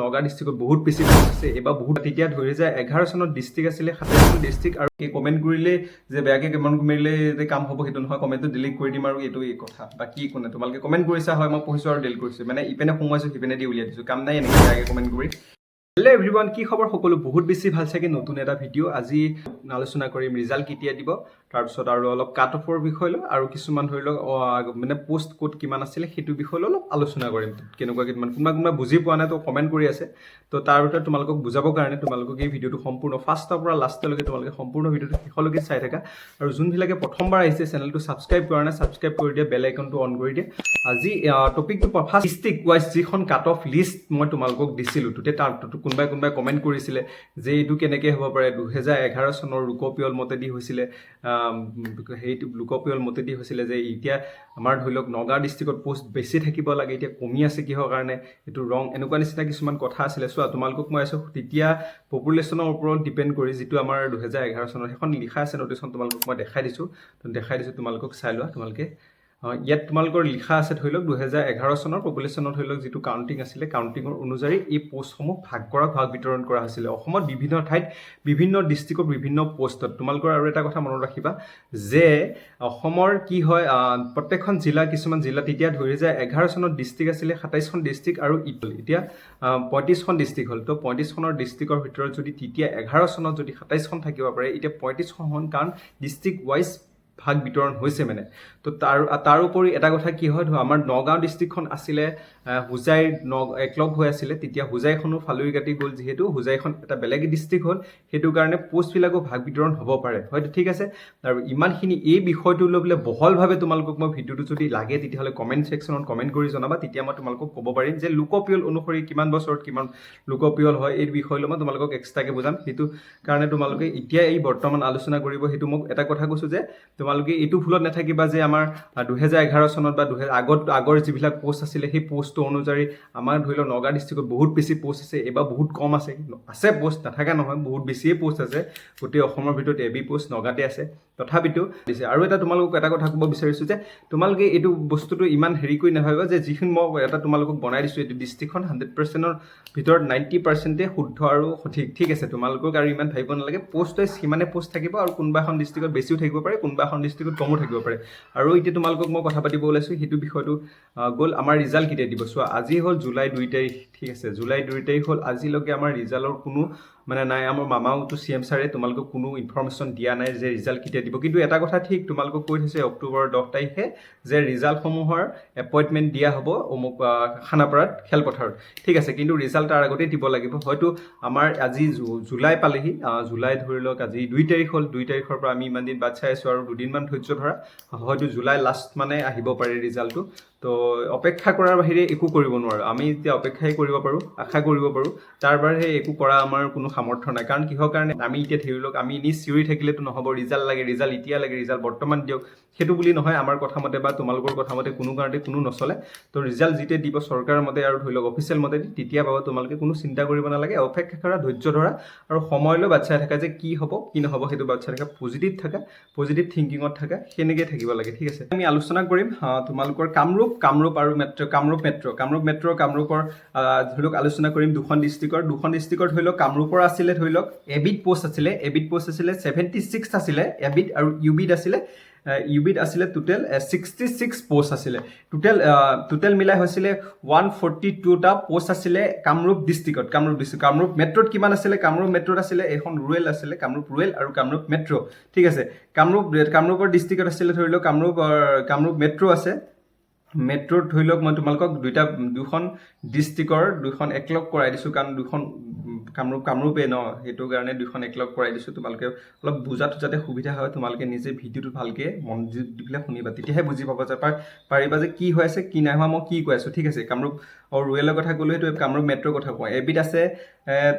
নগাঁও ডিষ্ট্ৰিক্টত বহুত বেছি আছে, এইবাৰ বহুত তেতিয়া ধৰি যায়। এঘাৰ চনত ডিষ্ট্ৰিক্ট আছিলে, সাতাইছখন ডিষ্ট্ৰিক্ট আৰু এই কমেণ্ট কৰিলে যে বেয়াকৈ কমেণ্ট কৰিলে যে কাম হ'ব সেইটো নহয় কমেণ্টটো ডিলিট কৰি দিম আৰু এইটো এই কথা। বাকী একো নাই। তোমালোকে কমেণ্ট কৰিছা হয়, মই পঢ়িছোঁ আৰু ডিলিট কৰিছোঁ। মানে ইপিনে সোমোৱাইছোঁ সিপিনে দি উলিয়াই দিছোঁ। কাম নাই এনেকৈ বেয়াকৈ কমেণ্ট কৰি। হেল্ল' এভৰিৱান কি খবৰ? সকলো বহুত বেছি ভালো চাগে নতুন এটা ভিডিঅ' আজি আলোচনা কৰিম ৰিজাল্ট কেতিয়া দিব তাৰপিছত আৰু অলপ কাট অফৰ বিষয় লৈ আৰু কিছুমান ধৰি লওক মানে পষ্ট ক'ত কিমান আছিলে সেইটো বিষয় লৈ অলপ আলোচনা কৰিম। কেনেকুৱা কিমান কোনোবা কোনোবা বুজি পোৱা নাই তো কমেণ্ট কৰি আছে। তো তাৰ ভিতৰত তোমালোকক বুজাবৰ কাৰণে তোমালোকক এই ভিডিঅ'টো সম্পূৰ্ণ ফাৰ্ষ্টৰ পৰা লাষ্টলৈকে তোমালোকে সম্পূৰ্ণ ভিডিঅ'টো শেষলৈকে চাই থাকা। আৰু যোনবিলাকে প্ৰথমবাৰ আহিছে চেনেলটো ছাবস্ক্ৰাইব কৰা নাই ছাবস্ক্ৰাইব কৰি দিয়ে বেল আইকনটো অন কৰি দিয়ে। আজি টপিকটো ফাৰ্ষ্ট ডিষ্ট্ৰিক্ট ৱাইজ যিখন কাট অফ লিষ্ট মই তোমালোকক দিছিলোঁ তেতিয়া তাৰ কোনোবাই কোনোবাই কমেণ্ট কৰিছিলে যে এইটো কেনেকৈ হ'ব পাৰে? দুহেজাৰ এঘাৰ চনৰ লোকপিয়ল মতেদি হৈছিলে সেইটো লোকপিয়ল মতেদি হৈছিলে যে এতিয়া আমাৰ ধৰি লওক নগাঁও ডিষ্ট্ৰিক্টত পষ্ট বেছি থাকিব লাগে এতিয়া কমি আছে কিহৰ কাৰণে এইটো ৰং এনেকুৱা নিচিনা কিছুমান কথা আছিলে। চোৱা তোমালোকক মই আছোঁ তেতিয়া পপুলেশ্যনৰ ওপৰত ডিপেণ্ড কৰি যিটো আমাৰ দুহেজাৰ এঘাৰ চনৰ সেইখন লিখা আছে নটিচখন তোমালোকক মই দেখাই দিছোঁ দেখাই দিছোঁ তোমালোকক চাই লোৱা তোমালোকে ইয়াত তোমালোকৰ লিখা আছে ধৰি লওক দুহেজাৰ এঘাৰ চনৰ পপুলেশ্যনৰ ধৰি লওক যিটো কাউণ্টিং আছিলে কাউণ্টিঙৰ অনুযায়ী এই পষ্টসমূহ ভাগ কৰা ভাগ বিতৰণ কৰা হৈছিলে। অসমত বিভিন্ন ঠাইত বিভিন্ন ডিষ্ট্ৰিক্টৰ বিভিন্ন পষ্টত তোমালোকৰ আৰু এটা কথা মনত ৰাখিবা যে অসমৰ কি হয় প্ৰত্যেকখন জিলা কিছুমান জিলা তেতিয়া ধৰি যায় এঘাৰ চনত ডিষ্ট্ৰিক্ট আছিলে সাতাইছখন ডিষ্ট্ৰিক্ট আৰু ইটো এতিয়া পঁয়ত্ৰিছখন ডিষ্ট্ৰিক্ট হ'ল। তো পঁয়ত্ৰিছখনৰ ডিষ্ট্ৰিক্টৰ ভিতৰত যদি তেতিয়া এঘাৰ চনত যদি সাতাইছখন থাকিব পাৰে এতিয়া পঁয়ত্ৰিছখন হ'ল কাৰণ ডিষ্ট্ৰিক্ট ৱাইজ ভাগ বিতৰণ হৈছে মানে। তো তাৰ তাৰোপৰি এটা কথা কি হয় আমাৰ নগাঁও ডিষ্ট্ৰিক্টখন আছিলে হোজাই ন একলগ হৈ আছিলে, তেতিয়া হোজাইখনো ফালৰি কাটি গ'ল যিহেতু, হোজাইখন এটা বেলেগ ডিষ্ট্ৰিক্ট হ'ল, সেইটো কাৰণে পষ্টবিলাকো ভাগ বিতৰণ হ'ব পাৰে। হয়তো ঠিক আছে? আৰু ইমানখিনি এই বিষয়টো লৈ পেলাই বহলভাৱে তোমালোকক মই ভিডিঅ'টো যদি লাগে, তেতিয়াহ'লে কমেণ্ট ছেকশ্যনত কমেণ্ট কৰি জনাবা। তেতিয়া মই তোমালোকক ক'ব পাৰিম যে লোকপিয়ল অনুসৰি কিমান বছৰত কিমান লোকপিয়ল হয়, এই বিষয় লৈ মই তোমালোকক এক্সট্ৰাকৈ বুজাম। সেইটো কাৰণে তোমালোকে এতিয়া এই বৰ্তমান আলোচনা কৰিব, সেইটো মোক এটা কথা কৈছোঁ যে তোমালোকে এইটো ভুলত নাথাকিবা যে আমাৰ দুহেজাৰ এঘাৰ চনত বা দুহেজাৰ আগত আগৰ যিবিলাক পষ্ট আছিলে সেই পষ্টটো অনুযায়ী আমাৰ ধৰি লওক নগাঁও ডিষ্ট্ৰিক্টত বহুত বেছি পষ্ট আছে এইবাৰ বহুত কম আছে। আছে পষ্ট নাথাকা নহয় বহুত বেছিয়ে পষ্ট আছে। গোটেই অসমৰ ভিতৰত এ বি পষ্ট নগাঁৱতে আছে। তথাপিতো দিছে। আৰু এটা তোমালোকক এটা কথা ক'ব বিচাৰিছোঁ যে তোমালোকে এইটো বস্তুটো ইমান হেৰি কৰি নাভাবিবা যে যিখিনি মই এটা তোমালোকক বনাই দিছোঁ এইটো ডিষ্ট্ৰিক্টখন হাণ্ড্ৰেড পাৰ্চেণ্টৰ ভিতৰত নাইণ্টি পাৰ্চেণ্টে শুদ্ধ আৰু সঠিক। ঠিক আছে তোমালোকক আৰু ইমান ভাবিব নালাগে। পষ্ট ৱাইজ সিমানে পষ্ট থাকিব আৰু কোনোবা এখন ডিষ্ট্ৰিক্টত বেছিও থাকিব পাৰে কোনোবা এখন ডিষ্ট্ৰিক্টত কমো থাকিব পাৰে। আৰু এতিয়া তোমালোকক মই কথা পাতিব ওলাইছোঁ, সেইটো বিষয়টো গ'ল আমাৰ ৰিজাল্ট কেতিয়া দিব। চোৱা আজি হ'ল জুলাই দুই তাৰিখ, ঠিক আছে? জুলাই দুই তাৰিখ হ'ল আজিলৈকে আমাৰ ৰিজাল্টৰ কোনো মানে নাই আমাৰ মামাওতো চি এম ছাৰে তোমালোকক কোনো ইনফৰ্মেশ্যন দিয়া নাই যে ৰিজাল্ট কেতিয়া দিব। কিন্তু এটা কথা ঠিক তোমালোকক কৈ থৈছে অক্টোবৰৰ দহ তাৰিখে যে ৰিজাল্টসমূহৰ এপইণ্টমেণ্ট দিয়া হ'ব অমুক খানাপাৰাত খেলপথাৰত। ঠিক আছে কিন্তু ৰিজাল্ট তাৰ আগতেই দিব লাগিব। হয়তো আমাৰ আজি জুলাই পালেহি। জুলাই ধৰি লওক আজি দুই তাৰিখ হ'ল। দুই তাৰিখৰ পৰা আমি ইমান দিন বাট চাই আছোঁ আৰু দুদিনমান ধৈৰ্য ধৰা। হয়তো জুলাই লাষ্ট মানে আহিব পাৰে ৰিজাল্টটো। তো অপেক্ষা কৰাৰ বাহিৰে একো কৰিব নোৱাৰোঁ। আমি এতিয়া অপেক্ষাই কৰিব পাৰোঁ আশা কৰিব পাৰোঁ। তাৰ বাহিৰে একো কৰা আমাৰ কোনো সামৰ্থ্য নাই। কাৰণ কিহৰ কাৰণে? আমি এতিয়া ধৰি লওক আমি এনেই চিঞৰি থাকিলেতো নহ'ব। ৰিজাল্ট লাগে ৰিজাল্ট এতিয়া লাগে ৰিজাল্ট বৰ্তমান দিয়ক। সেইটো বুলি নহয়, আমাৰ কথা মতে বা তোমালোকৰ কথা মতে কোনো কাৰণতে কোনো নচলে। তো ৰিজাল্ট যেতিয়া দিব চৰকাৰৰ মতে আৰু ধৰি লওক অফিচিয়েল মতে তেতিয়া পাব তোমালোকে কোনো চিন্তা কৰিব নালাগে। অপেক্ষা কৰা, ধৈৰ্য ধৰা আৰু সময়লৈ বাট চাই থাকা যে কি হ'ব, কি নহ'ব, সেইটো বাট চাই থাকা। পজিটিভ থাকা পজিটিভ থিংকিঙত থাকা, সেনেকৈ থাকিব লাগে, ঠিক আছে? আমি আলোচনা কৰিম তোমালোকৰ কামৰূপ কামৰূপ আৰু metro' Kamrup metro' Kamrup metro' কামৰূপৰ ধৰি লওক আলোচনা কৰিম দুখন ডিষ্ট্ৰিক্টৰ দুখন ডিষ্ট্ৰিক্টৰ ধৰি লওক কামৰূপৰ আছিলে, ধৰি লওক এবিট পষ্ট আছিলে এবিট পষ্ট আছিলে ছেভেণ্টি ছিক্স আছিলে এবিট আৰু ইউবিট আছিলে। ইউবিট আছিলে টোটেল ছিক্সটি ছিক্স পষ্ট আছিলে। টোটেল টোটেল মিলাই হৈছিলে ওৱান ফৰ্টি টুটা পষ্ট আছিলে কামৰূপ ডিষ্ট্ৰিক্টত কামৰূপ ডিষ্ট্ৰিক্ট কামৰূপ মেট্ৰ'ত কিমান আছিলে? কামৰূপ মেট্ৰ'ত আছিলে, এখন ৰুৰেল আছিলে, কামৰূপ ৰুৰেল আৰু কামৰূপ মেট্ৰ' ঠিক আছে, কামৰূপ, কামৰূপৰ ডিষ্ট্ৰিক্টত আছিলে ধৰি লওক, কামৰূপ কামৰূপ মেট্ৰ' আছে। মেট্ৰ'ত ধৰি লওক, মই তোমালোকক দুইটা, দুখন ডিষ্ট্ৰিক্টৰ দুখন একলগ কৰাই দিছোঁ, কাৰণ দুখন কামৰূপ, কামৰূপে ন? সেইটো কাৰণে দুখন একলগ কৰাই দিছোঁ। তোমালোকে অলপ বুজাটো যাতে সুবিধা হয়, তোমালোকে নিজে ভিডিঅ'টো ভালকৈ মন দি পেলাই শুনিবা। তেতিয়াহে বুজি পাব যে পাৰ- পাৰিবা যে কি হৈ আছে, কি নাই হোৱা, মই কি কৈ আছোঁ। ঠিক আছে, কামৰূপ আৰু ৰুৱেলৰ কথা ক'লোঁ, সেইটো কামৰূপ মেট্ৰ'ৰ কথা কওঁ এবিধ আছে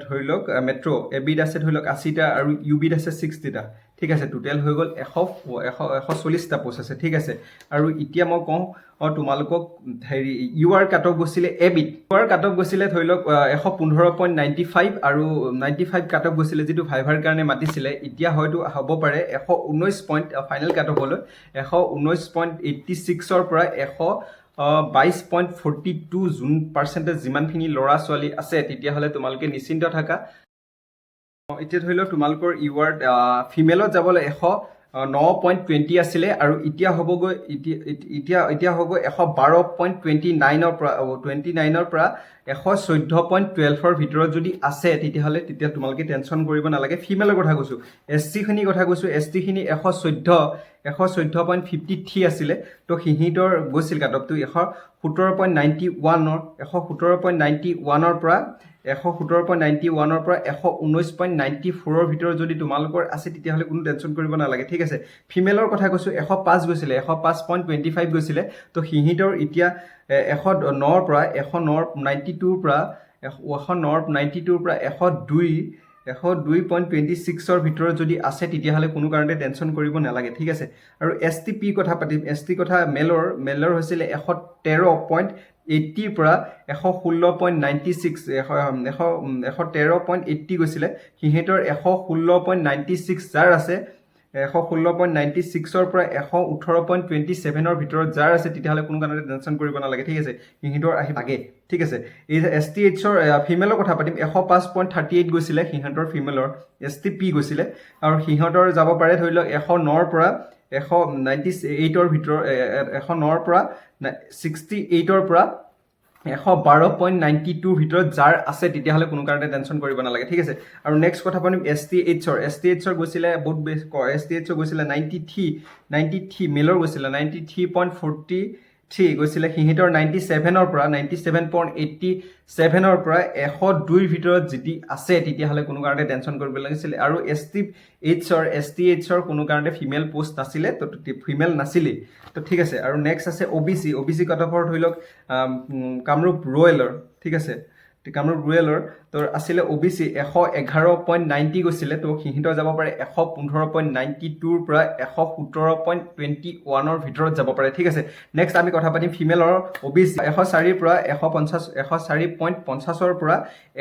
ধৰি লওক মেট্ৰ' এবিধ আছে ধৰি লওক আশীটা আৰু ইউবিধ আছে ছিক্সটিটা। ঠিক আছে টোটেল হৈ গ'ল এশ এশ এশ চল্লিছটা পোষ্ট আছে ঠিক আছে। আৰু এতিয়া মই কওঁ তোমালোকক হেৰি ইউ আৰ কাট অফ গৈছিলে এবিট ইউ আৰ কাট অফ গৈছিলে ধৰি লওক এশ পোন্ধৰ পইণ্ট নাইণ্টি ফাইভ আৰু নাইণ্টি ফাইভ কাট অফ গৈছিলে যিটো ফাইভাৰ কাৰণে মাতিছিলে এতিয়া হয়তো হ'ব পাৰে এশ ঊনৈছ পইণ্ট ফাইনেল কাট অফলৈ এশ ঊনৈছ পইণ্ট এইট্টি ছিক্সৰ পৰা এশ বাইছ point forty two zone percentage যিমানখিনি ল'ৰা ছোৱালী আছে তেতিয়াহ'লে তোমালোকে নিশ্চিন্ত থাকা। এতিয়া ধৰি লওক তোমালোকৰ ইৱাৰ্ড ফিমেলত যাবলৈ এশ ন পইণ্ট টুৱেণ্টি আছিলে আৰু এতিয়া হ'বগৈ এতিয়া এতিয়া হ'বগৈ এশ বাৰ পইণ্ট টুৱেণ্টি নাইনৰ পৰা টুৱেণ্টি নাইনৰ পৰা এশ চৈধ্য পইণ্ট টুৱেলভৰ ভিতৰত যদি আছে তেতিয়াহ'লে তেতিয়া তোমালোকে টেনশ্যন কৰিব নালাগে। ফিমেলৰ কথা কৈছোঁ এছ টিখিনিৰ কথা কৈছোঁ এছ টিখিনি এশ চৈধ্য এশ চৈধ্য পইণ্ট ফিফটি থ্ৰী আছিলে তো সিহঁতৰ গৈছিল কাটপটো এশ সোতৰ পইণ্ট নাইণ্টি ওৱানৰ এশ সোতৰ পইণ্ট নাইণ্টি ওৱানৰ পৰা এশ সোতৰ পইণ্ট নাইণ্টি ওৱানৰ পৰা এশ ঊনৈছ পইণ্ট নাইণ্টি ফ'ৰৰ ভিতৰত যদি তোমালোকৰ আছে তেতিয়াহ'লে কোনো টেনশ্যন কৰিব নালাগে। ঠিক আছে? ফিমেলৰ কথা কৈছোঁ এশ পাঁচ গৈছিলে এশ পাঁচ পইণ্ট টুৱেণ্টি ফাইভ গৈছিলে। তো সিহঁতৰ এতিয়া এশ নৰ পৰা এশ নৰ নাইণ্টি টুৰ পৰা এশ নৰ নাইণ্টি টুৰ পৰা এশ দুই এশ দুই পইণ্ট টুৱেণ্টি ছিক্সৰ ভিতৰত যদি আছে তেতিয়াহ'লে কোনো কাৰণতে টেনশ্যন কৰিব নালাগে। ঠিক আছে? আৰু এছ টি পি কথা পাতিম। এছ টি কথা মেলৰ মেলৰ হৈছিলে এশ তেৰ পইণ্ট এইট্টিৰ পৰা এশ ষোল্ল পইণ্ট নাইণ্টি ছিক্স এশ এশ এশ তেৰ পইণ্ট এইট্টি গৈছিলে। সিহঁতৰ এশ ষোল্ল পইণ্ট নাইণ্টি ছিক্স যাৰ আছে। এশ ষোল্ল পইণ্ট নাইণ্টি ছিক্সৰ পৰা এশ ওঠৰ পইণ্ট টুৱেণ্টি ছেভেনৰ ভিতৰত যাৰ আছে তেতিয়াহ'লে কোনো কাৰণতে টেনশ্যন কৰিব নালাগে। ঠিক আছে সিহঁতৰ আহি লাগে ঠিক আছে এই এছ টি এইচৰ ফিমেলৰ কথা পাতিম। এশ পাঁচ পইণ্ট থাৰ্টি এইট গৈছিলে সিহঁতৰ ফিমেলৰ এছ টি পি গৈছিলে। আৰু সিহঁতৰ যাব পাৰে ধৰি লওক এশ নৰ পৰা এশ নাইণ্টি এইটৰ ভিতৰত এশ নৰ পৰা ছিক্সটি এইটৰ পৰা এশ বাৰ পইণ্ট নাইণ্টি টুৰ ভিতৰত যাৰ আছে তেতিয়াহ'লে কোনো কাৰণে টেনশ্যন কৰিব নালাগে। ঠিক আছে? আৰু নেক্সট কথা পাতিম এছ টি এইচৰ এছ টি এইচৰ গৈছিলে বহুত বেছ এছ টি এইচৰ গৈছিলে নাইণ্টি থ্ৰী নাইণ্টি থ্ৰী মেলৰ গৈছিলে ninety three point forty three গৈছিলে, সিহঁতৰ নাইণ্টি ছেভেনৰ পৰা নাইণ্টি ছেভেন পইণ্ট এইট্টি ছেভেনৰ পৰা এশ দুইৰ ভিতৰত যদি আছে, তেতিয়াহ'লে কোনো কাৰণতে টেনশ্যন কৰিব লাগিছিলে। আৰু এছ টি এইচৰ এছ টি এইচৰ কোনো কাৰণতে ফিমেল পষ্ট নাছিলে, তো ফিমেল নাছিলেই। তো ঠিক আছে, আৰু নেক্সট আছে O' B C O' B C কাটঅফৰ ধৰি লওক কামৰূপ ৰুৰেলৰ ঠিক আছে। কামৰূপ ৰুৰেলৰ তো আছিলে অ' বি চি এশ এঘাৰ পইণ্ট নাইণ্টি গৈছিলে তো সিহঁতৰ যাব পাৰে এশ পোন্ধৰ পইণ্ট নাইণ্টি টুৰ পৰা এশ সোতৰ পইণ্ট টুৱেণ্টি ওৱানৰ ভিতৰত যাব পাৰে। ঠিক আছে নেক্সট আমি কথা পাতিম ফিমেলৰ অ' বি চি এশ চাৰিৰ পৰা এশ পঞ্চাছ এশ চাৰি পইণ্ট পঞ্চাছৰ পৰা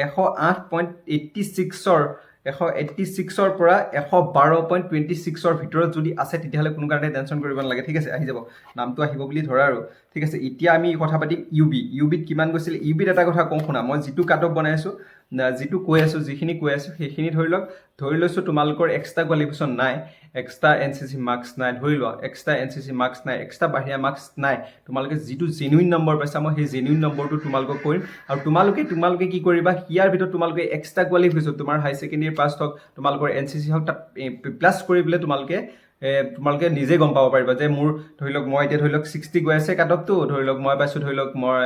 এশ আঠ পইণ্ট এইট্টি ছিক্সৰ এশ এইট্টি ছিক্সৰ পৰা এশ বাৰ পইণ্ট টুৱেণ্টি ছিক্সৰ ভিতৰত যদি আছে তেতিয়াহ'লে কোনো কাৰণে টেনশ্যন কৰিব নালাগে। ঠিক আছে আহি যাব। নামটো আহিব বুলি ধৰা আৰু। ঠিক আছে এতিয়া আমি কথা পাতিম ইউ বি। ইউ বিত কিমান গৈছিলে? ইউ বিত এটা কথা কওঁ শুনা। মই যিটো কাট অফ বনাই আছোঁ না- যিটো কৈ আছোঁ, যিখিনি কৈ আছোঁ, সেইখিনি ধৰি লওক, ধৰি লৈছোঁ তোমালোকৰ এক্সট্ৰা কোৱালিফিকেশ্যন নাই extra N C C marks নাই, ধৰি লোৱা extra N C C marks নাই এক্সট্ৰা বাহিৰা মাৰ্কছ নাই, তোমালোকে যিটো জেনুইন নম্বৰ পাইছা, মই সেই জেনুইন নম্বৰটো তোমালোকক কৰিম আৰু তোমালোকে তোমালোকে কি কৰিবা, ইয়াৰ ভিতৰত তোমালোকে এক্সট্ৰা কোৱালিফিকেশ্যন তোমাৰ হাই ছেকেণ্ডেৰী পাছ হওক, তোমালোকৰ এন চি চি হওক, তাত প্লাছ কৰি পেলাই তোমালোকে তোমালোকে নিজে গম পাব পাৰিবা যে মোৰ, ধৰি লওক, মই এতিয়া ধৰি লওক ছিক্সটি গৈ আছে কাট ধৰি লওক, মই পাইছোঁ, ধৰি লওক, মই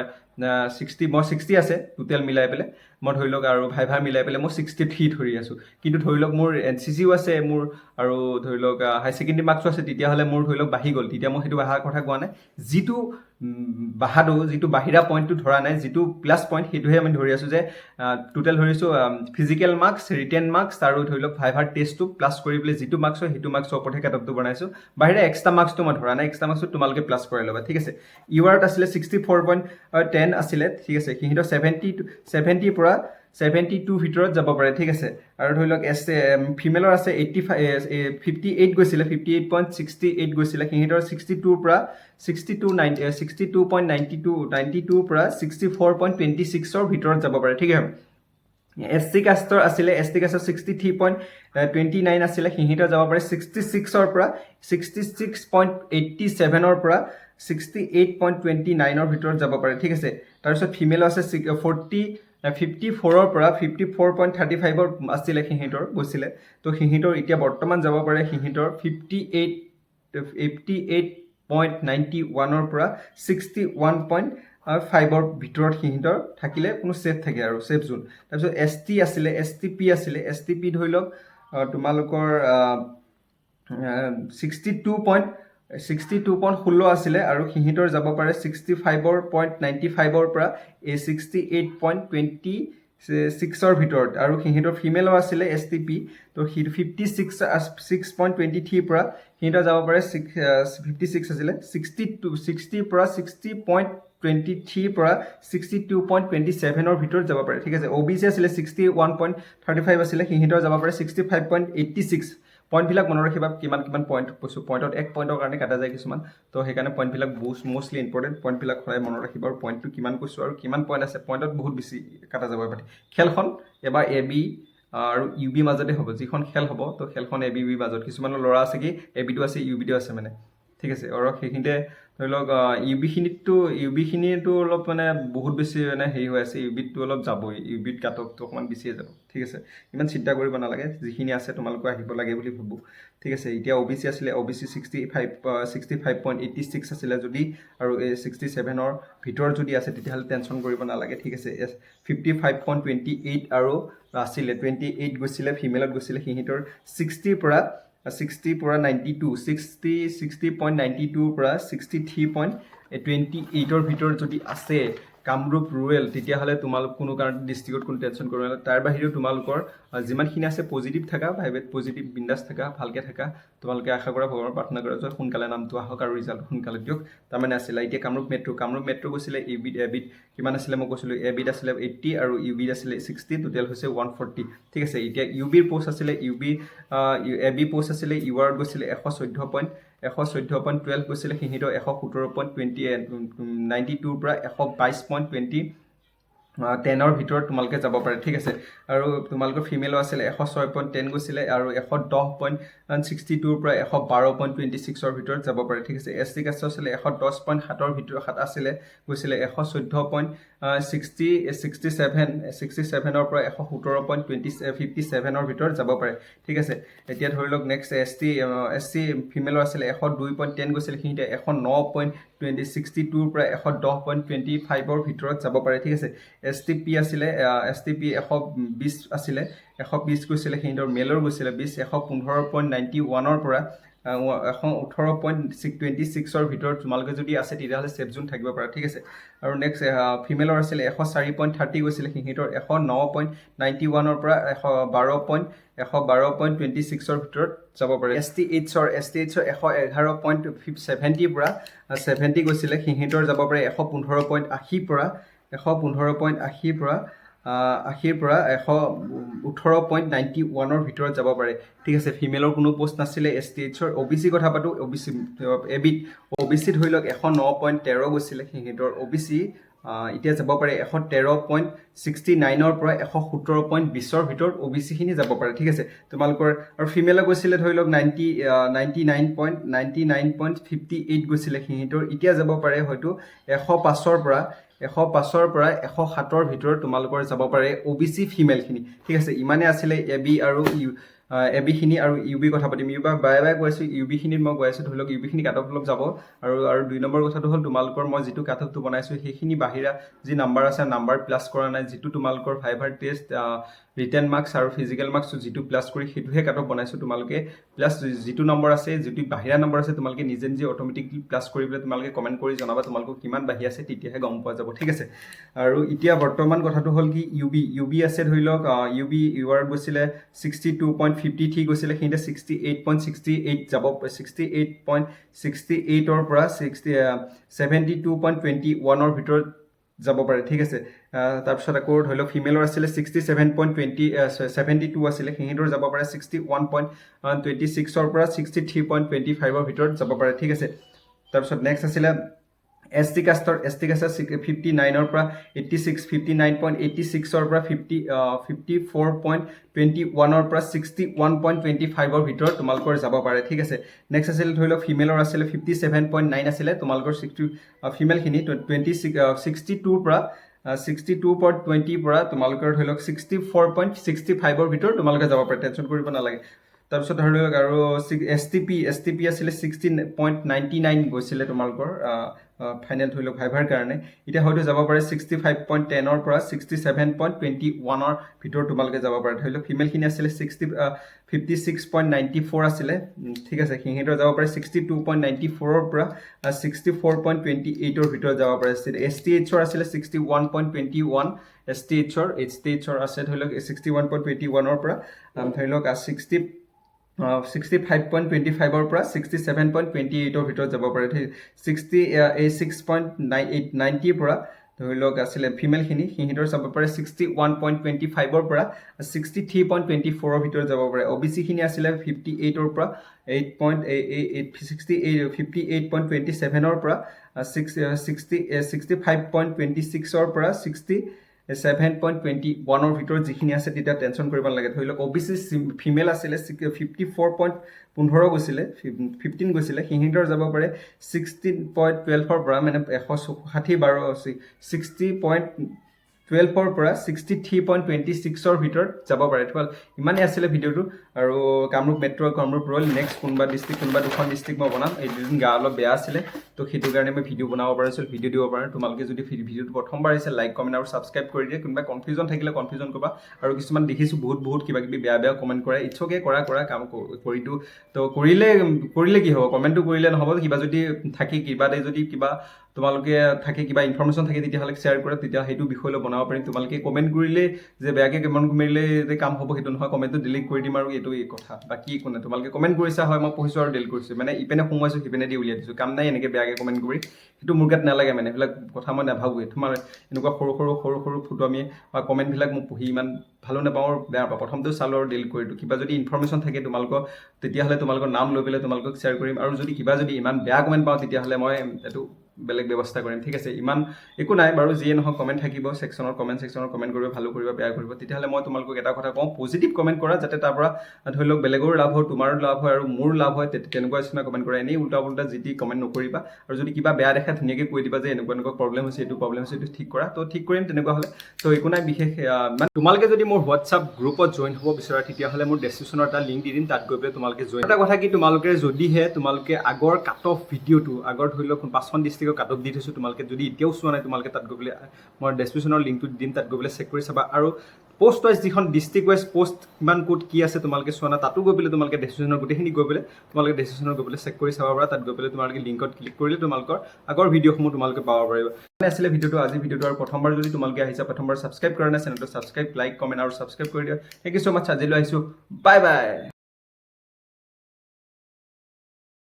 ছিক্সটি মই ছিক্সটি আছে টোটেল মিলাই পেলাই। মই ধৰি লওক আৰু ভাই ভাই মিলাই পেলাই মই ছিক্সটি থ্ৰী ধৰি আছোঁ। কিন্তু ধৰি লওক মোৰ এন চি চিও আছে মোৰ আৰু ধৰি লওক হাই ছেকেণ্ডেৰী মাৰ্কছো আছে তেতিয়াহ'লে মোৰ ধৰি লওক বাঢ়ি গ'ল। তেতিয়া মই সেইটো বাঢ়াৰ কথা কোৱা নাই। যিটো বাহাটো যিটো বাহিৰা পইণ্টটো ধৰা নাই যিটো প্লাছ পইণ্ট সেইটোহে আমি ধৰি আছোঁ যে টোটেল ধৰিছোঁ ফিজিকেল মাৰ্কছ ৰিটেন মাৰ্কছ আৰু ধৰি লওক ভাইভাৰ টেষ্টটো প্লাছ কৰি পেলাই যিটো মাৰ্কছ হয় সেইটো মাৰ্কছৰ ওপৰতহে কাট অফটো বনাইছোঁ। বাহিৰে এক্সট্ৰা মাৰ্কছটো মই ধৰা নাই এক্সট্ৰা মাৰ্কছটো তোমালোকে প্লাছ কৰাই ল'বা ঠিক আছে? ইউ আৰত আছিলে ছিক্সটি ফ'ৰ পইণ্ট টেন আছিলে ঠিক আছে? সিহঁতৰ ছেভেণ্টি ছেভেণ্টিৰ পৰা ছেভেণ্টি টু ভিতৰত যাব পাৰে ঠিক আছে? আৰু ধৰি লওক এছ ফিমেলৰ আছে এইট্টি ফাইভ ফিফটি এইট গৈছিলে fifty eight point sixty eight গৈছিলে সিহঁতৰ ছিক্সটি টুৰ পৰা sixty two ninety sixty two point ninety two ninety tour পৰা ছিক্সটি ফ'ৰ পইণ্ট টুৱেণ্টি ছিক্সৰ ভিতৰত যাব পাৰে ঠিক আছে? এছ টি কাষ্টৰ আছিলে S T কাষ্টৰ sixty three point twenty nine আছিলে সিহঁতৰ যাব পাৰে ছিক্সটি ছিক্সৰ পৰা ছিক্সটি ছিক্স পইণ্ট এইট্টি ছেভেনৰ পৰা ছিক্সটি এইট পইণ্ট টুৱেণ্টি নাইনৰ ভিতৰত যাব পাৰে ঠিক আছে? তাৰপিছত ফিমেল আছে ফৰ্টি ফিফটি ফ'ৰৰ পৰা ফিফটি ফ'ৰ পইণ্ট থাৰ্টি ফাইভৰ আছিলে সিহঁতৰ, গৈছিলে। তো সিহঁতৰ এতিয়া বৰ্তমান যাব পাৰে সিহঁতৰ fifty eight eighty eight point ninety ওৱানৰ পৰা ছিক্সটি ওৱান পইণ্ট ফাইভৰ ভিতৰত সিহঁতৰ থাকিলে কোনো ছেফ থাকে আৰু ছেফ জোন তাৰপিছত এছ টি আছিলে এছ টি পি আছিলে এছ টি পি ধৰি লওক তোমালোকৰ sixty two point sixty two point ষোল্ল আছিলে আৰু সিহঁতৰ যাব পাৰে ছিক্সটি ফাইভৰ পইণ্ট নাইণ্টি ফাইভৰ পৰা এই ছিক্সটি এইট পইণ্ট টুৱেণ্টি ছিক্সৰ ভিতৰত। আৰু সিহঁতৰ ফিমেলো আছিলে এছ টি পি তো সি fifty six six point twenty থ্ৰীৰ পৰা সিহঁতৰ যাব পাৰে ছিক্স ফিফটি ছিক্স আছিলে। ছিক্সটি টু ছিক্সটিৰ পৰা ছিক্সটি পইণ্ট টুৱেণ্টি থ্ৰীৰ পৰা ছিক্সটি টু পইণ্ট টুৱেণ্টি ছেভেনৰ ভিতৰত যাব পাৰে। ঠিক আছে অ' বি চি আছিলে sixty one point thirty five আছিলে সিহঁতৰ যাব পাৰে sixty five point eighty six পইণ্টবিলাক মনত ৰাখিবা কিমান কিমান পইণ্ট কৈছোঁ। পইণ্টত এক পইণ্টৰ কাৰণে কাটা যায় কিছুমান। তো সেইকাৰণে পইণ্টবিলাক বহুত মষ্টলি ইম্পৰ্টেণ্ট পইণ্টবিলাক সদায় মনত ৰাখিবা আৰু পইণ্টটো কিমান কৈছোঁ আৰু কিমান পইণ্ট আছে। পইণ্টত বহুত বেছি কাটা যাব পাৰে খেলখন এবাৰ এ বি আৰু ইউ বিৰ মাজতে হ'ব। যিখন খেল হ'ব তো খেলখন এ বি বিৰ মাজত। কিছুমানৰ ল'ৰা আছে কি? এ বিটো আছে ইউ বিটো আছে মানে। ঠিক আছে আৰু সেইখিনিতে ধৰি লওক ইউ বিখিনিততো ইউ বিখিনিতো অলপ মানে বহুত বেছি মানে হেৰি হৈ আছে, ইউ বিতটো অলপ যাবই, ইউ বিত অকণমান বেছিয়ে যাব, ঠিক আছে? ইমান চিন্তা কৰিব নালাগে, যিখিনি আছে তোমালোকৰ আহিব লাগে বুলি ভাবোঁ, ঠিক আছে? এতিয়া অ' বি চি আছিলে, O' B C sixty five sixty five point eighty six আছিলে যদি, আৰু এই ছিক্সটি ছেভেনৰ ভিতৰত যদি আছে, তেতিয়াহ'লে টেনশ্যন কৰিব নালাগে, ঠিক আছে? Fifty five point twenty eight আৰু আছিলে টুৱেণ্টি এইট গৈছিলে ফিমেলত গৈছিলে, সিহঁতৰ ছিক্সটিৰ পৰা ছিক্সটিৰ পৰা ninety two sixty sixty point ninety tour পৰা ছিক্সটি থ্ৰী পইণ্ট টুৱেণ্টি এইটৰ ভিতৰত যদি আছে কামৰূপ ৰুৰেল তেতিয়াহ'লে তোমালোক কোনো কাৰণত ডিষ্ট্ৰিক্টত কোনো টেনশ্যন কৰিব নালাগে। তাৰ বাহিৰেও তোমালোকৰ যিমানখিনি আছে পজিটিভ থাকা ভাইবেট পজিটিভ বিন্দাছ থাকা, ভালকৈ থাকা, তোমালোকে আশা কৰা ভগৱানৰ প্ৰাৰ্থনা কৰা যে সোনকালে নামটো আহক আৰু ৰিজাল্ট সোনকালে দিয়ক। তাৰমানে আছিলে, এতিয়া কামৰূপ মেট্ৰ' কামৰূপ মেট্ৰ' গৈছিলে এ বিত এ বিত কিমান আছিলে মই কৈছিলোঁ এ বিত আছিলে এইট্টি আৰু ইউ বিত আছিলে ছিক্সটি টোটেল হৈছে ওৱান ফৰ্টি ঠিক আছে, এতিয়া ইউ বিৰ প'ষ্ট আছিলে U B A B post আছিলে ইউ আৰত গৈছিলে এশ চৈধ্য পইণ্ট এশ চৈধ্য পইণ্ট টুৱেল্ভ গৈছিলে সিহঁতৰ এশ সোতৰ পইণ্ট টুৱেণ্টি নাইণ্টি টুৰ পৰা এশ বাইছ পইণ্ট টুৱেণ্টি টেনৰ ভিতৰত তোমালোকে যাব পাৰে ঠিক আছে? আৰু তোমালোকৰ ফিমেলো আছিলে এশ ছয় পইণ্ট টেন গৈছিলে আৰু এশ দহ পইণ্ট ছিক্সটি টুৰ পৰা এশ বাৰ পইণ্ট টুৱেণ্টি ছিক্সৰ ভিতৰত যাব পাৰে ঠিক আছে? এছ টি কাষ্ট আছিলে এশ দহ পইণ্ট সাতৰ ভিতৰত সাত আছিলে গৈছিলে এশ চৈধ্য point sixty sixty seven sixty ছেভেনৰ পৰা এশ সোতৰ পইণ্ট টুৱেণ্টি ফিফটি ছেভেনৰ ভিতৰত যাব পাৰে ঠিক আছে? এতিয়া ধৰি লওক next S T S T ফিমেলৰ আছিলে এশ দুই পইণ্ট টেন গৈছিলে সিহঁতে এশ ন পইণ্ট টুৱেণ্টি ছিক্সটি টুৰ পৰা এশ দহ পইণ্ট টুৱেণ্টি ফাইভৰ ভিতৰত যাব পাৰে ঠিক আছে? এছ টি পি আছিলে এছ টি পি এশ বিছ আছিলে এশ বিছ গৈছিলে সিহঁতৰ মেলৰ গৈছিলে বিছ এশ পোন্ধৰ পইণ্ট নাইণ্টি ওৱানৰ পৰা এশ ওঠৰ পইণ্ট ছিক্স টুৱেণ্টি ছিক্সৰ ভিতৰত তোমালোকে যদি আছে তেতিয়াহ'লে ছেফ জোন থাকিব পাৰা ঠিক আছে? আৰু নেক্সট ফিমেলৰ আছিলে এশ চাৰি পইণ্ট থাৰ্টি গৈছিলে সিহঁতৰ এশ ন পইণ্ট নাইণ্টি ওৱানৰ পৰা এশ বাৰ পইণ্ট এশ বাৰ পইণ্ট টুৱেণ্টি ছিক্সৰ ভিতৰত যাব পাৰে। এছ টি এইচৰ এছ টি এইচৰ এশ এঘাৰ পইণ্ট ছেভেণ্টিৰ পৰা ছেভেণ্টি গৈছিলে সিহঁতৰ যাব পাৰে এশ পোন্ধৰ পইণ্ট আশীৰ পৰা এশ পোন্ধৰ পইণ্ট আশীৰ পৰা আশীৰ পৰা এশ ওঠৰ পইণ্ট নাইণ্টি ওৱানৰ ভিতৰত যাব পাৰে। ঠিক আছে ফিমেলৰ কোনো পষ্ট নাছিলে এছ টি এইচৰ অ' বি চি কথা পাতোঁ অ' বি চি এবিধ অ' বি চি ধৰি লওক এশ ন পইণ্ট তেৰ গৈছিলে সিহঁতৰ অ' বি চি এতিয়া যাব পাৰে এশ তেৰ পইণ্ট ছিক্সটি নাইনৰ পৰা এশ সোতৰ পইণ্ট বিছৰ ভিতৰত অ' বি চিখিনি যাব পাৰে। ঠিক আছে তোমালোকৰ আৰু ফিমেলে গৈছিলে ধৰি লওক ninety ninety nine point ninety nine point fifty eight গৈছিলে সিহঁতৰ এতিয়া যাব পাৰে হয়তো এশ পাঁচৰ পৰা এশ পাঁচৰ পৰা এশ সাতৰ ভিতৰত তোমালোকৰ যাব পাৰে অ' বি চি ফিমেলখিনি ঠিক আছে ইমানে আছিলে এ বি আৰু ইউ। এ বিখিনি আৰু ইউ বি কথা পাতিম। ইউ বা বাৰে বাৰে কৈ আছোঁ, ইউ বিখিনিত মই কৈ আছোঁ, ধৰি লওক, ইউ বিখিনি অফ অলপ যাব। আৰু আৰু দুই নম্বৰ কথাটো হ'ল, তোমালোকৰ মই যিটো কাট বনাইছোঁ, সেইখিনি বাহিৰা যি নাম্বাৰ আছে নাম্বাৰ প্লাছ কৰা নাই, যিটো তোমালোকৰ ফাইভাৰ টেষ্ট ৰিটেন মাৰ্কছ আৰু ফিজিকেল মাৰ্কছ যিটো প্লাছ কৰি সেইটোহে কাট বনাইছোঁ তোমালোকে। প্লাছ যিটো নম্বৰ আছে, যিটো বাহিৰা নম্বৰ আছে, তোমালোকে নিজে নিজে অট'মেটিকলি প্লাছ কৰি পেলাই তোমালোকে কমেণ্ট কৰি জনাবা তোমালোকৰ কিমান বাঢ়ি আছে, তেতিয়াহে গম পোৱা যাব, ঠিক আছে? আৰু এতিয়া বৰ্তমান কথাটো হ'ল কি, ইউ বি ইউ বি আছে ধৰি লওক ইউ বি, ইউ আৰত গৈছিলে sixty two point fifty three গৈছিলে সিহঁতে sixty eight point sixty eight যাব ছিক্সটি এইট পইণ্ট ছিক্সটি এইটৰ পৰা sixty seventy two point twenty ওৱানৰ ভিতৰত যাব পাৰে ঠিক আছে। তাৰপিছত আকৌ ধৰি লওক ফিমেলৰ আছিলে sixty seven point twenty seventy two আছিলে সিহঁতৰ যাব পাৰে ছিক্সটি ওৱান পইণ্ট টুৱেণ্টি ছিক্সৰ পৰা ছিক্সটি থ্ৰী পইণ্ট টুৱেণ্টি ফাইভৰ ভিতৰত যাব পাৰে ঠিক আছে। তাৰপিছত নেক্সট আছিলে এছ টি কাষ্টৰ এছ টি কাষ্টৰ ফিফটি নাইনৰ পৰা eighty six fifty nine point eighty ছিক্সৰ পৰা fifty fifty four point twenty ওৱানৰ পৰা ছিক্সটি ওৱান পইণ্ট টুৱেণ্টি ফাইভৰ ভিতৰত তোমালোকৰ যাব পাৰে। ঠিক আছে? নেক্সট আছিলে ধৰি লওক ফিমেলৰ আছিলে ফিফটি ছেভেন পইণ্ট নাইন আছিলে তোমালোকৰ ছিক্সটি ফিমেলখিনি টুৱেণ্টি ছিক্সটি টুৰ পৰা ছিক্সটি টু পইণ্ট টুৱেণ্টিৰ পৰা তোমালোকৰ ধৰি লওক ছিক্সটি ফ'ৰ পইণ্ট ছিক্সটি ফাইভৰ ভিতৰত তোমালোকে যাব পাৰে। টেনশ্যন কৰিব নালাগে। তাৰপিছত ধৰি লওক আৰু S T P S T P আছিলে ছিক্সটি পইণ্ট নাইণ্টি নাইন গৈছিলে তোমালোকৰ ফাইনেল ধৰি লওক ফাইভাৰ কাৰণে। এতিয়া হয়তো যাব পাৰে ছিক্সটি ফাইভ পইণ্ট টেনৰ পৰা ছিক্সটি ছেভেন পইণ্ট টুৱেণ্টি ওৱানৰ ভিতৰত তোমালোকে যাব পাৰে। ধৰি লওক ফিমেলখিনি আছিলে sixty fifty six point ninety four আছিলে ঠিক আছে সিহঁতৰ যাব পাৰে ছিক্সটি টু পইণ্ট নাইণ্টি ফ'ৰৰ পৰা ছিক্সটি ফ'ৰ পইণ্ট টুৱেণ্টি এইটৰ ভিতৰত যাব পাৰে। এছ টি এইচৰ আছিলে sixty one point twenty one S T এইচৰ এইচ টি এইচৰ আছে ধৰি লওক ছিক্সটি ওৱান পইণ্ট টুৱেণ্টি ওৱানৰ পৰা ধৰি লওক sixty sixty five point twenty ফাইভৰ পৰা ছিক্সটি ছেভেন পইণ্ট টুৱেণ্টি এইটৰ ভিতৰত যাব পাৰে। ছিক্সটি এই ছিক্স পইণ্ট নাইন এইট নাইণ্টিৰ পৰা ধৰি লওক আছিলে ফিমেলখিনি সিহঁতৰ যাব পাৰে ছিক্সটি ওৱান পইণ্ট টুৱেণ্টি ফাইভৰ পৰা ছিক্সটি থ্ৰী পইণ্ট টুৱেণ্টি ফ'ৰৰ ভিতৰত যাব পাৰে। অ' বি চিখিনি আছিলে ফিফটি এইটৰ পৰা eight point eight sixty eight fifty eight point twenty ছেভেনৰ পৰা six sixty sixty five point twenty ছিক্সৰ পৰা ছিক্সটি ছেভেন পইণ্ট টুৱেণ্টি ওৱানৰ ভিতৰত যিখিনি আছে তেতিয়া টেনশ্যন কৰিব নালাগে। ধৰি লওক অ' বি চি ফিমেল আছিলে ফিফটি ফ'ৰ পইণ্ট পোন্ধৰ গৈছিলে ফিফটিন গৈছিলে সিহঁতৰ যাব পাৰে ছিক্সটিন পইণ্ট টুৱেলভৰ পৰা মানে এশ ষাঠি বাৰ ছিক্সটি পইণ্ট টুৱেলভৰ পৰা ছিক্সটি থ্ৰী পইণ্ট টুৱেণ্টি ছিক্সৰ ভিতৰত যাব পাৰে। টুৱেলভ ইমানেই আছিলে ভিডিঅ'টো। আৰু Kamrup metro' Kamrup rural next কোনোবা ডিষ্ট্ৰিক্ট কোনোবা দুখন ডিষ্ট্ৰিক্ট মই বনাম। এই দুদিন গা অলপ বেয়া আছিলে, তো সেইটো কাৰণে মই ভিডিঅ' বনাব পাৰিছিলোঁ ভিডিঅ' দিব পাৰোঁ। তোমালোকে যদি ভিডিঅ'টো প্ৰথমবাৰ আহিছে লাইক কমেণ্ট আৰু ছাবস্ক্ৰাইব কৰি দিয়ে। কোনোবা কনফিউজন থাকিলে কনফিউজন ক'বা আৰু কিছুমান দেখিছোঁ বহুত বহুত কিবা কিবি বেয়া বেয়া কমেণ্ট কৰে। ইটছকে কৰা কৰা, কাম কৰিতো তো কৰিলে কৰিলে কি হ'ব? কমেণ্টটো কৰিলে নহ'ব। কিবা যদি থাকে, কিবা এটা যদি কিবা তোমালোকে থাকে কিবা ইনফৰ্মেশ্যন থাকে তেতিয়াহ'লে শ্বেয়াৰ কৰা, তেতিয়া সেইটো বিষয় লৈ বনাব পাৰিম। তোমালোকে কমেণ্ট কৰিলে যে বেয়াকৈ কমেণ্ট কৰিলে যে কাম হ'ব সেইটো নহয় কমেণ্টটো ডিলিট কৰি দিম আৰু এইটো এই কথা। বাকী একো নাই, তোমালোকে কমেণ্ট কৰিছা হয়, মই পঢ়িছোঁ আৰু ডিলিট কৰিছোঁ। মানে ইপিনে সোমোৱাইছোঁ সিপিনে দি উলিয়াই দিছোঁ। কাম নাই এনেকৈ বেয়াকৈ কমেণ্ট কৰি। সেইটো মোৰ গাত নালাগে মানে এইবিলাক কথা মই নাভাবোৱে। তোমাৰ এনেকুৱা সৰু সৰু সৰু সৰু ফুটুৱামি বা কমেণ্টবিলাক মোক পঢ়ি ইমান ভালো নাপাওঁ আৰু বেয়া পাওঁ প্ৰথমটো চালোঁ আৰু ডিলিট কৰি দিওঁ কিবা যদি ইনফৰ্মেশ্যন থাকে তোমালোকৰ, তেতিয়াহ'লে তোমালোকৰ নাম লৈ পেলাই তোমালোকক শ্বেয়াৰ কৰিম। আৰু যদি কিবা যদি ইমান বেয়া কমেণ্ট পাওঁ, তেতিয়াহ'লে মই এইটো বেলেগ ব্যৱস্থা কৰিম। ঠিক আছে, ইমান একো নাই বাৰু, যিয়ে নহওক কমেণ্ট থাকিব ছেকশ্যনৰ কমেণ্ট ছেকশ্যনৰ কমেণ্ট কৰিব, ভালো কৰিব, বেয়া কৰিব। তেতিয়াহ'লে মই তোমালোকক এটা কথা কওঁ পজিটিভ কমেণ্ট কৰা যাতে তাৰ পৰা, ধৰি লওক, বেলেগৰো লাভ হয়, তোমাৰো লাভ হয় আৰু মোৰ লাভ হয় তেনেকুৱা নিচিনা কমেণ্ট কৰা। এনেই উল্টা উল্টা যি টি কমেণ্ট নকৰিবা আৰু যদি কিবা বেয়া দেখা ধুনীয়াকৈ কৈ দিবা যে এনেকুৱা এনেকুৱা প্ৰব্লেম হৈছে, এইটো প্ৰব্লেম হৈছে, এইটো ঠিক কৰা। তো ঠিক কৰিম, তেনেকুৱা হ'লে। তো একো নাই, বিশেষ মানে তোমালোকে যদি মোৰ হোৱাটছআপ গ্ৰুপত জইন হ'ব বিচৰা, তেতিয়াহ'লে মোৰ ডেছক্ৰিপশ্যনৰ এটা লিংক দি দিম, তাত গৈ পেলাই তোমালোকে জইন এটা কথা কি তোমালোকে যদিহে তোমালোকে আগৰ কাট অফ ভিডিঅ'টো আগৰ ধৰি লওক, পাঁচখন ডিষ্ট্ৰিক্টৰ কাট অফ দি থৈছোঁ তোমালোকে যদি এতিয়াও চোৱা নাই তোমালোকে তাত গৈ পেলাই মই ডেছক্ৰিপশ্যনৰ লিংকটো দিম তাত গৈ পেলাই চেক কৰি চাবা। আৰু পষ্ট ৱাইজ যিখন ডিষ্ট্ৰিক্ট ৱাইজ পষ্ট কিমান ক'ত কি আছে তোমালোকে চোৱা নাই তাতো গৈ পেলাই তোমালোকে ডেছক্ৰিপশ্যনৰ গোটেইখিনি গৈ পেলাই তোমালোকে ডেছক্ৰিপশ্যনত গৈ পেলাই চেক কৰি চাব পাৰা। তাত গৈ পেলাই তোমালোকে লিংকত ক্লিক কৰিলে তোমালোকৰ আগৰ ভিডিঅ'সমূহ তোমালোকে পাব পাৰিবা। মানে আছিলে ভিডিঅ'টো আজি ভিডিঅ'টো আৰু প্ৰথমবাৰ যদি তোমালোকে আহিছা প্ৰথমবাৰ ছাবস্ক্ৰাইব কৰা নাই চেনেলটো ছাবস্ক্ৰাইব লাইক কমেণ্ট আৰু ছাবস্ক্ৰাইব কৰি দিয়া। থেংক ইউ ছ' মাছ আজিলৈ আহিছোঁ। Bye bye